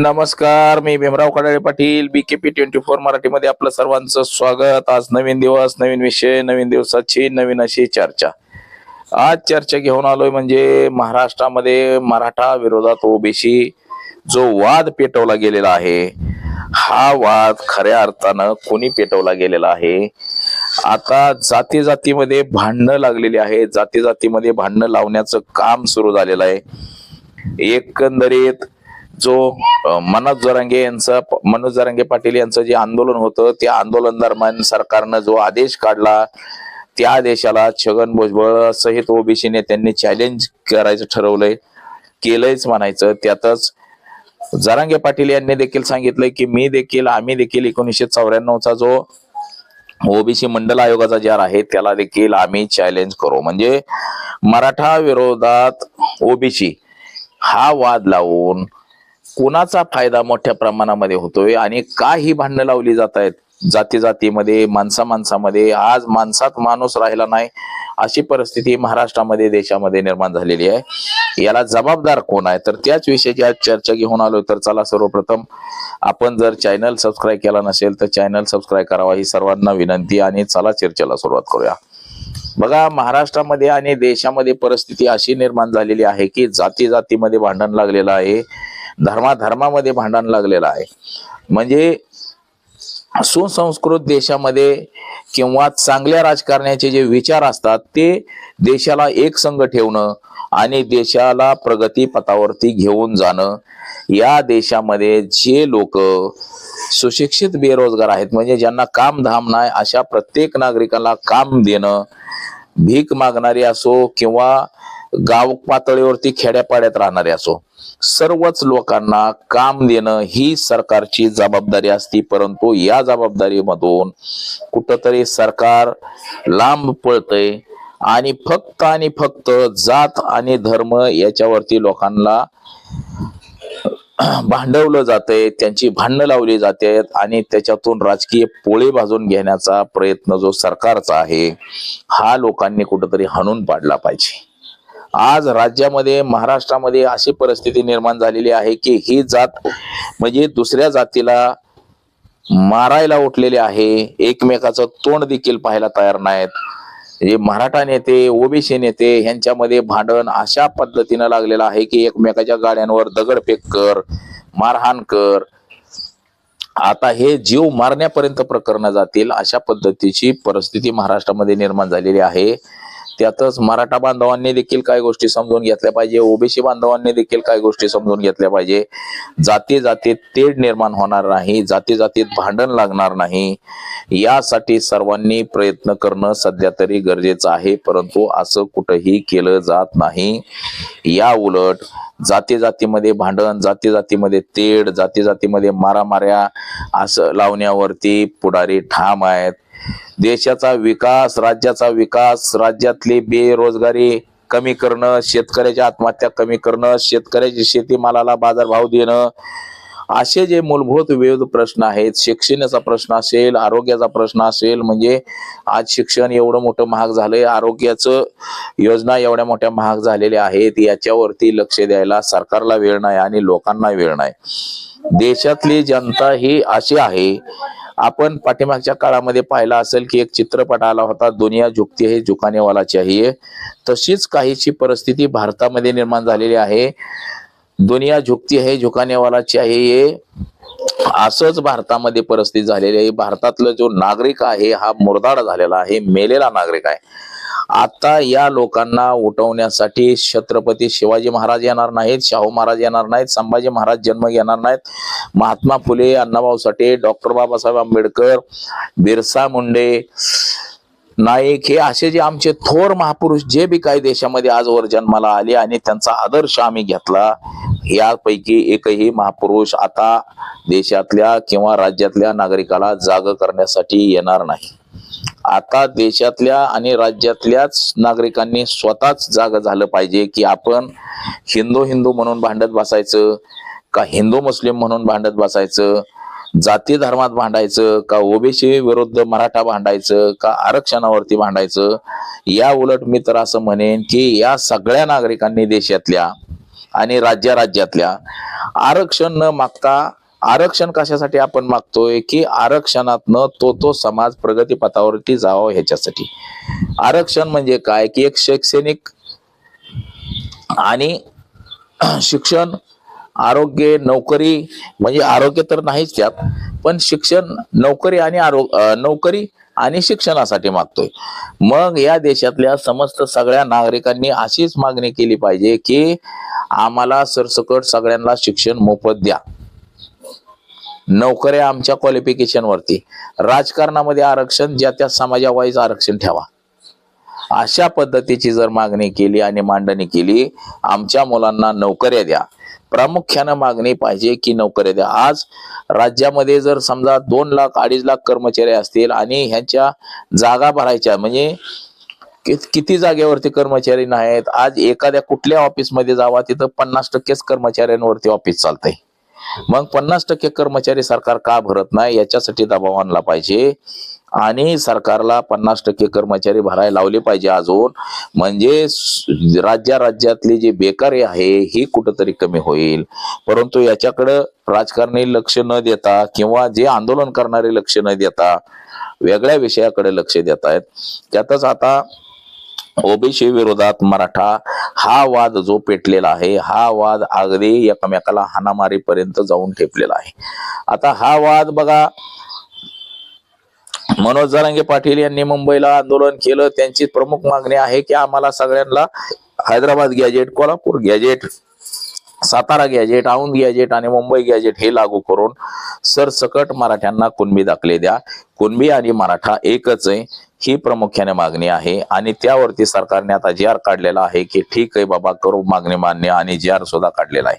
नमस्कार मी Bhimrao Kadale Patil BKP twenty four मराठीमध्ये आपलं सर्वांचं स्वागत. आज नवीन दिवस नवीन विषय नवीन दिवसाची नवीन अशी चर्चा. आज चर्चा घेऊन आलोय म्हणजे महाराष्ट्रामध्ये मराठा विरोधात ओबीसी जो वाद पेटवला गेलेला आहे हा वाद खऱ्या अर्थानं कोणी पेटवला गेलेला आहे? आता जाती जातीमध्ये भांडणं लागलेली आहे. जाती जातीमध्ये भांडणं लावण्याचं काम सुरू झालेलं आहे. एकंदरीत जो मनोज जरांगे यांचं मनोज जरांगे पाटील यांचं जे आंदोलन होतं त्या आंदोलन दरम्यान सरकारनं जो आदेश काढला त्या आदेशाला छगन भुजबळ सहित ओबीसी नेत्यांनी चॅलेंज करायचं ठरवलंय केलंयच म्हणायचं. त्यातच जरांगे पाटील यांनी देखील सांगितलंय की मी देखील आम्ही देखील एकोणीसशे चौऱ्याण्णवचा जो ओबीसी मंडल आयोगाचा जार आहे त्याला देखील आम्ही चॅलेंज करू. म्हणजे मराठा विरोधात ओबीसी हा वाद लावून कुणाचा फायदा मोठ्या प्रमाणामध्ये होतोय आणि का ही भांडणं लावली जात आहेत? जाती जातीमध्ये माणसा माणसामध्ये आज माणसात माणूस राहिला नाही अशी परिस्थिती महाराष्ट्रामध्ये देशामध्ये निर्माण झालेली आहे. याला जबाबदार कोण आहे? तर त्याच विषयाची आज चर्चा घेऊन आलो तर चला सर्वप्रथम आपण जर चॅनल सबस्क्राईब केला नसेल तर चॅनल सबस्क्राईब करावा. ही सर्वांना विनंती आणि चला चर्चेला सुरुवात करूया. बघा महाराष्ट्रामध्ये आणि देशामध्ये परिस्थिती अशी निर्माण झालेली आहे की जाती जातीमध्ये भांडण लागलेलं आहे. धर्माधर्मामध्ये भांडण लागलेलं आहे. म्हणजे सुसंस्कृत देशामध्ये किंवा चांगल्या राजकारण्याचे जे विचार असतात ते देशाला एक संघ ठेवणं आणि देशाला प्रगती पथावरती घेऊन जाणं या देशामध्ये जे लोक सुशिक्षित बेरोजगार आहेत म्हणजे ज्यांना काम धाम नाही अशा प्रत्येक नागरिकाला काम देणं भीक मागणारी असो किंवा गाव पातळीवरती खेड्यापाड्यात राहणारे असो सर्वच लोकांना काम देणं ही सरकारची जबाबदारी असती परंतु या जबाबदारीमधून कुठंतरी सरकार लांब पळतय आणि फक्त आणि फक्त जात आणि धर्म याच्यावरती लोकांना भांडवलं जातंय त्यांची भांडणं लावली जाते आणि त्याच्यातून राजकीय पोळे भाजून घेण्याचा प्रयत्न जो सरकारचा आहे हा लोकांनी कुठंतरी हाणून पाडला पाहिजे. आज राज्यामध्ये महाराष्ट्रामध्ये अशी परिस्थिती निर्माण झालेली आहे की ही जात म्हणजे दुसऱ्या जातीला मारायला उठलेले आहे. एकमेकाचं तोंड देखील पाहायला तयार नाहीत. म्हणजे मराठा नेते ओबीसी नेते ह्यांच्यामध्ये भांडण अशा पद्धतीनं लागलेलं आहे की एकमेकाच्या गाड्यांवर दगडफेक कर मारहाण कर. आता हे जीव मारण्यापर्यंत प्रकरण जातील अशा पद्धतीची परिस्थिती महाराष्ट्रामध्ये निर्माण झालेली आहे. त्यातच मराठा बांधवांनी देखील काही गोष्टी समजून घेतल्या पाहिजे. ओबीसी बांधवांनी देखील काही गोष्टी समजून घेतल्या पाहिजे. जाती जातीत तेढ निर्माण होणार नाही. जाती जातीत भांडण लागणार नाही. यासाठी सर्वांनी प्रयत्न करणं सध्या तरी गरजेचं आहे. परंतु असं कुठंही केलं जात नाही. या उलट जाती जातीमध्ये भांडण जाती जातीमध्ये तेढ जाती जातीमध्ये मारामाऱ्या असं लावण्यावरती पुढारी ठाम आहेत. देशाचा विकास राज्याचा विकास राज्यातली बेरोजगारी कमी करणं शेतकऱ्याच्या आत्महत्या कमी करणं शेतकऱ्याची शेतीमालाला बाजारभाव देणं असे जे मूलभूत विविध प्रश्न आहेत शिक्षणाचा प्रश्न असेल आरोग्याचा प्रश्न असेल म्हणजे आज शिक्षण एवढं मोठं महाग झालंय आरोग्याचं योजना एवढ्या मोठ्या महाग झालेल्या आहेत याच्यावरती लक्ष द्यायला सरकारला वेळ नाही आणि लोकांना वेळ नाही. देशातली जनता ही अशी आहे आपण पाठीमागच्या काळामध्ये पाहिला असेल की एक चित्रपट आला होता दुनिया झुकती हे झुकानेवालाची आहे. तशीच काहीची परिस्थिती भारतामध्ये निर्माण झालेली आहे. दुनिया झुकती आहे झुकानेवालाची आहे चाहिए असंच भारतामध्ये परिस्थिती झालेली आहे. भारतातला जो नागरिक आहे हा मुरदाड झालेला आहे मेलेला नागरिक आहे. आता या लोकांना उठवण्यासाठी छत्रपती शिवाजी महाराज येणार नाहीत शाहू महाराज येणार नाहीत संभाजी महाराज जन्म घेणार नाहीत. महात्मा फुले अण्णाभाऊ साठे डॉक्टर बाबासाहेब आंबेडकर बिरसा मुंडे नाईक हे असे जे आमचे थोर महापुरुष जे बी काही देशामध्ये आजवर जन्माला आले आणि त्यांचा आदर्श आम्ही घेतला यापैकी एकही महापुरुष आता देशातल्या किंवा राज्यातल्या नागरिकाला जाग करण्यासाठी येणार नाही. आता देशातल्या आणि राज्यातल्याच नागरिकांनी स्वतःच जाग झालं पाहिजे की आपण हिंदू हिंदू म्हणून भांडत बसायचं का हिंदू मुस्लिम म्हणून भांडत बसायचं जाती धर्मात भांडायचं का ओबीसी विरुद्ध मराठा भांडायचं का आरक्षणावरती भांडायचं या उलट मी तर असं म्हणेन की या सगळ्या नागरिकांनी देशातल्या आणि राज्या राज्यातल्या आरक्षण न मागता आरक्षण कशासाठी आपण मागतोय की आरक्षणातनं तो तो समाज प्रगतीपथावरती जावा ह्याच्यासाठी. आरक्षण म्हणजे काय? की एक शैक्षणिक आणि शिक्षण आरोग्य नोकरी म्हणजे आरोग्य तर नाहीच त्यात पण शिक्षण नोकरी आणि आरो नोकरी आणि शिक्षणासाठी मागतोय. मग या देशातल्या समस्त सगळ्या नागरिकांनी अशीच मागणी केली पाहिजे की आम्हाला सरसकट सगळ्यांना शिक्षण मोफत द्या. नोकऱ्या आमच्या क्वालिफिकेशनवरती राजकारणामध्ये आरक्षण ज्या त्या समाजावाईज आरक्षण ठेवा. अशा पद्धतीची जर मागणी केली आणि मांडणी केली आमच्या मुलांना नोकऱ्या द्या. प्रामुख्यानं मागणी पाहिजे की नोकऱ्या द्या. आज राज्यामध्ये जर समजा दोन लाख अडीच लाख कर्मचारी असतील आणि ह्यांच्या जागा भरायच्या म्हणजे किती जागेवरती कर्मचारी नाहीत? आज एखाद्या कुठल्या ऑफिसमध्ये जावा तिथं पन्नास टक्केच कर्मचाऱ्यांवरती ऑफिस चालतंय. मग पन्नास टक्के कर्मचारी सरकार का भरत नाही? याच्यासाठी दबाव आणला पाहिजे. आणि सरकारला पन्नास टक्के कर्मचारी भरायला लावले पाहिजे अजून. म्हणजे राज्या राज्यातली जी बेकारी आहे ही कुठंतरी कमी होईल. परंतु याच्याकडं राजकारणी लक्ष न देता किंवा जे आंदोलन करणारे लक्ष न देता वेगळ्या विषयाकडे लक्ष देत आहेत त्यातच आता ओबीसी विरोधात मराठा हा वाद जो पेटलेला आहे हा वाद अगदी एकमेकाला हाणामारीपर्यंत जाऊन ठेपलेला आहे. आता हा वाद बघा मनोज जरांगे पाटील यांनी मुंबईला आंदोलन केलं. त्यांची प्रमुख मागणी आहे की आम्हाला सगळ्यांना Hyderabad gazette Kolhapur gazette Satara gazette Aundh gazette आणि मुंबई गॅजेट हे लागू करून सरसकट मराठ्यांना कुणबी दाखले द्या. कुणबी आणि मराठा एकच आहे ही प्रामुख्याने मागणी आहे. आणि त्यावरती सरकारने आता जी आर काढलेला आहे की ठीक आहे बाबा करू मागणी मान्य आणि जी आर सुद्धा काढलेला आहे.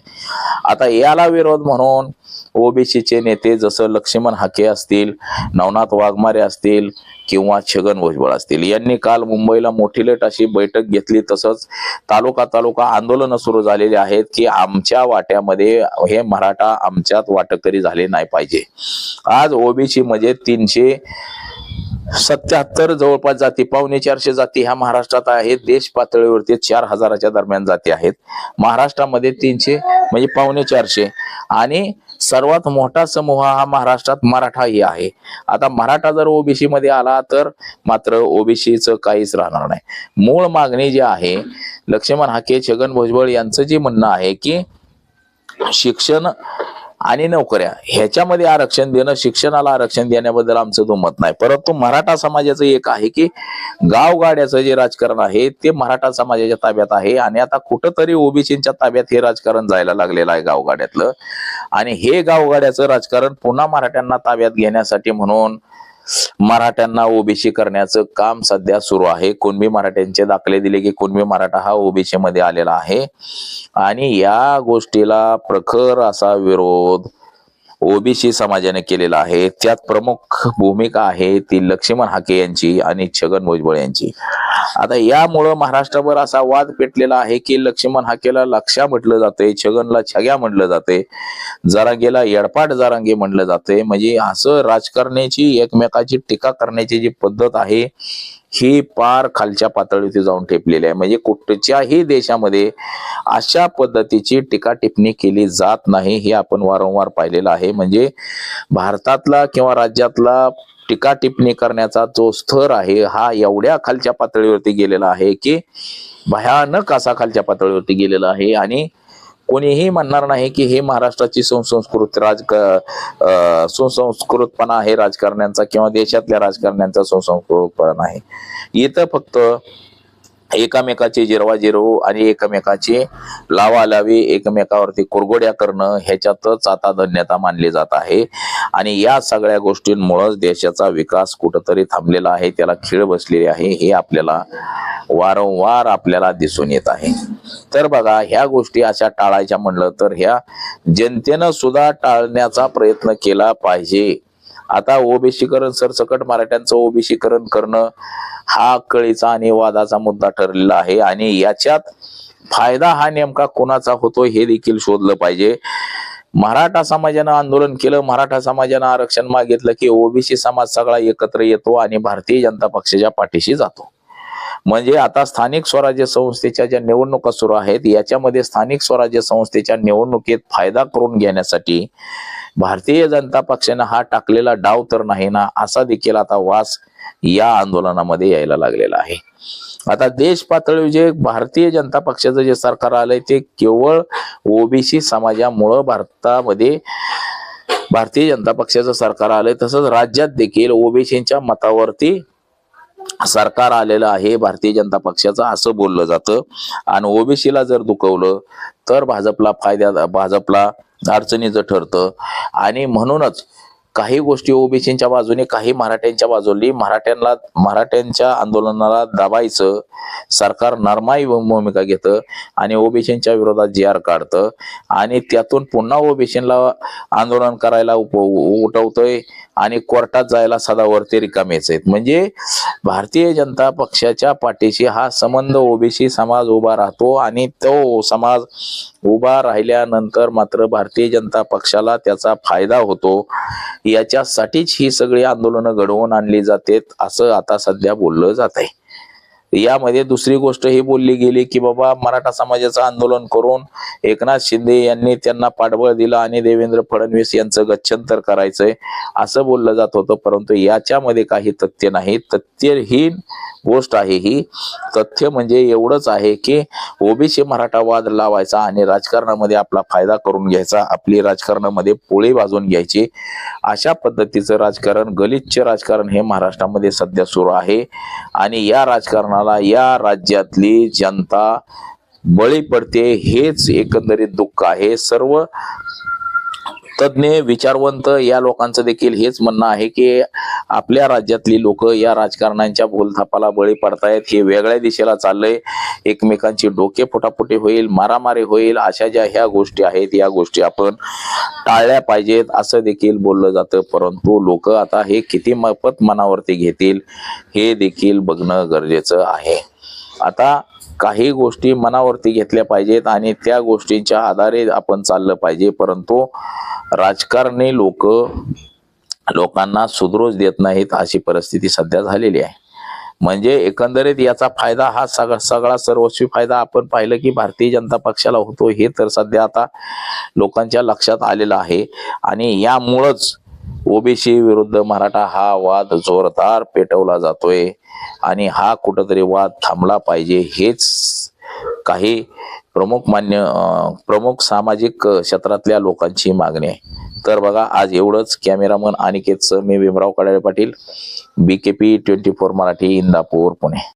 आता याला विरोध म्हणून ओबीसीचे नेते जसं लक्ष्मण हाके असतील नवनाथ वाघमारे असतील किंवा छगन भुजबळ असतील यांनी काल मुंबईला मोठी लेट अशी बैठक घेतली. तसंच तालुका तालुका आंदोलनं सुरू झालेली आहेत की आमच्या वाट्यामध्ये हे मराठा आमच्यात वाटकरी झाले नाही पाहिजे. आज ओबीसी म्हणजे तीनशे सत्याहत्तर जवळपास जाती पावणे चारशे जाती ह्या महाराष्ट्रात आहेत. देश पातळीवरती चार हजाराच्या दरम्यान जाती आहेत. महाराष्ट्रामध्ये तीनशे म्हणजे पावणे चारशे. आणि सर्वात मोठा समूह हा महाराष्ट्रात मराठा ही आहे. आता मराठा जर ओबीसी मध्ये आला तर मात्र ओबीसीचं काहीच राहणार नाही. मूळ मागणी जी आहे लक्ष्मण हाके छगन भुजबळ यांचं जे म्हणणं आहे की शिक्षण आणि नोकऱ्या. ह्याच्यामध्ये आरक्षण देणं शिक्षणाला आरक्षण देण्याबद्दल आमचं दुमत नाही. परंतु मराठा समाजाचं एक आहे की गावगाड्याचं जे राजकारण आहे ते मराठा समाजाच्या ताब्यात आहे. आणि आता कुठंतरी ओबीसीच्या ताब्यात हे राजकारण जायला लागलेलं आहे गावगाड्यातलं. आणि हे गावगाड्याचं राजकारण पुन्हा मराठ्यांना ताब्यात घेण्यासाठी म्हणून मराठ्यांना ओबीसी करण्याचं काम सध्या सुरू आहे. कुणबी मराठ्यांचे दाखले दिले की कुणबी मराठा हा ओबीसी मध्ये आलेला आहे. आणि या गोष्टीला प्रखर असा विरोध ओबीसी समाजाने केलेला आहे. त्यात प्रमुख भूमिका आहे ती लक्ष्मण हाके यांची आणि छगन भुजबळ यांची. आता यामुळं महाराष्ट्रभर असा वाद पेटलेला आहे की लक्ष्मण हाकेला लक्षा म्हटलं जाते छगनला छग्या म्हटलं जाते जरांगेला येडपाट जरांगे म्हटलं जाते म्हणजे असं राजकारण्याची एकमेकाची टीका करण्याची जी पद्धत आहे ही पार खालच्या पातळीवरती जाऊन ठेपलेली आहे. म्हणजे कुठच्याही देशामध्ये अशा पद्धतीची टीका टिप्पणी केली जात नाही हे आपण वारंवार पाहिलेलं आहे. म्हणजे भारतातला किंवा राज्यातला टीका टिप्पणी करण्याचा जो स्तर आहे हा एवढ्या खालच्या पातळीवरती गेलेला आहे की भयानक असा खालच्या पातळीवरती गेलेला आहे. आणि कोणीही म्हणणार नाही की हे महाराष्ट्राची सुसंस्कृत राज सुसंस्कृतपणा आहे राजकारण्यांचा किंवा देशातल्या राजकारण्यांचा सुसंस्कृतपणा आहे. इथं फक्त एकामेकाचे जिरवाजिरव आणि एकमेकाचे लावा लावी एकमेकावरती कुरगोड्या करणं ह्याच्यातच आता धन्यता मानली जात आहे. आणि या सगळ्या गोष्टींमुळेच देशाचा विकास कुठंतरी थांबलेला आहे त्याला खीळ बसलेली आहे हे आपल्याला वारंवार आपल्याला दिसून येत आहे. तर बघा ह्या गोष्टी अशा टाळायच्या म्हणलं तर ह्या जनतेनं सुद्धा टाळण्याचा प्रयत्न केला पाहिजे. आता ओबीसीकरण सरसकट मराठ्यांचं ओबीसीकरण करणं हा कळीचा आणि वादाचा मुद्दा ठरलेला आहे. आणि याच्यात फायदा हा नेमका कोणाचा होतो हे देखील शोधलं पाहिजे. मराठा समाजानं आंदोलन केलं मराठा समाजानं आरक्षण मागितलं की ओबीसी समाज सगळा एकत्र येतो आणि भारतीय जनता पक्षाच्या पाठीशी जातो. म्हणजे आता स्थानिक स्वराज्य संस्थेच्या ज्या निवडणुका सुरू आहेत याच्यामध्ये स्थानिक स्वराज्य संस्थेच्या निवडणुकीत फायदा करून घेण्यासाठी भारतीय जनता पक्षाने हा टाकलेला डाव तर नाही ना असा देखील आता वास या आंदोलनामध्ये यायला लागलेला आहे. आता देश पातळीवर जे भारतीय जनता पक्षाचं जे सरकार आलंय ते केवळ ओबीसी समाजामुळं भारतामध्ये भारतीय जनता पक्षाचं सरकार आलंय तसंच राज्यात देखील ओबीसीच्या मतावरती सरकार आलेलं आहे भारतीय जनता पक्षाचं असं बोललं जातं. आणि ओबीसीला जर दुखवलं तर भाजपला फायद्यात भाजपला अडचणीचं ठरतं. आणि म्हणूनच काही गोष्टी ओबीसीच्या बाजूने काही मराठ्यांच्या बाजूने मराठ्यांना मराठ्यांच्या आंदोलनाला दाबायचं सरकार नरमाई भूमिका घेतं आणि ओबीसीच्या विरोधात जी आर काढतं. आणि त्यातून पुन्हा ओबीसीला आंदोलन करायला उप उठवतोय आणि कोर्टात जायला सदावरती रिकामेच आहेत. म्हणजे भारतीय जनता पक्षाच्या पाठीशी हा संबंध ओबीसी समाज उभा राहतो आणि तो समाज उभा राहिल्यानंतर मात्र भारतीय जनता पक्षाला त्याचा फायदा होतो. याच्यासाठीच ही सगळी आंदोलनं घडवून आणली जातात असं आता सध्या बोललं जात आहे यामध्ये दुसरी गोष्ट ही बोलली गेली की बाबा मराठा समाजाचं आंदोलन करून एकनाथ शिंदे यांनी त्यांना पाठबळ दिलं आणि देवेंद्र फडणवीस यांचं गच्छंतर करायचंय असं बोललं जात होतं. परंतु याच्यामध्ये काही तथ्य नाही. तथ्यहीन गोष्ट आहे ही. तथ्य म्हणजे एवढंच आहे की ओबीसी मराठा वाद लावायचा आणि राजकारणामध्ये आपला फायदा करून घ्यायचा आपली राजकारणामध्ये पोळी भाजून घ्यायची. अशा पद्धतीचं राजकारण गलिच्छ राजकारण हे महाराष्ट्रामध्ये सध्या सुरू आहे. आणि या कोणाला या राज्यातली जनता बळी पडते हेच एकंदरीत दुःख आहे. सर्व तज्ज्ञ विचारवंत या लोकांचं देखील हेच म्हणणं आहे की आपल्या राज्यातली लोक या राजकारणांच्या बोलथापाला बळी पडतायत. हे वेगळ्या दिशेला चाललंय. एकमेकांची डोके फुटाफुटी होईल मारामारी होईल अशा ज्या ह्या गोष्टी आहेत या गोष्टी आपण टाळल्या पाहिजेत असं देखील बोललं जातं. परंतु लोक आता हे किती मफत मनावरती घेतील हे देखील बघणं गरजेचं आहे. आता काही गोष्टी मनावरती घेतल्या पाहिजेत आणि त्या गोष्टींच्या आधारे आपण चाललं पाहिजे. परंतु राजकारणी लोक लोकांना सुधरोज देत नाहीत अशी परिस्थिती सध्या झालेली आहे. म्हणजे एकंदरीत याचा फायदा हा सगळा सगळा सर्वस्वी फायदा आपण पाहिलं की भारतीय जनता पक्षाला होतो हे तर सध्या आता लोकांच्या लक्षात आलेलं आहे. आणि यामुळंच ओबीसी विरुद्ध मराठा हा वाद जोरदार पेटवला जातोय. आणि हा कुठंतरी वाद थांबला पाहिजे हेच काही प्रमुख मान्य प्रमुख सामाजिक क्षेत्रातल्या लोकांची मागणी आहे. तर बघा आज एवढंच. कॅमेरामन अनिकेतचं मी Bhimrao Kadale Patil B K P twenty four Marathi Indapur Pune.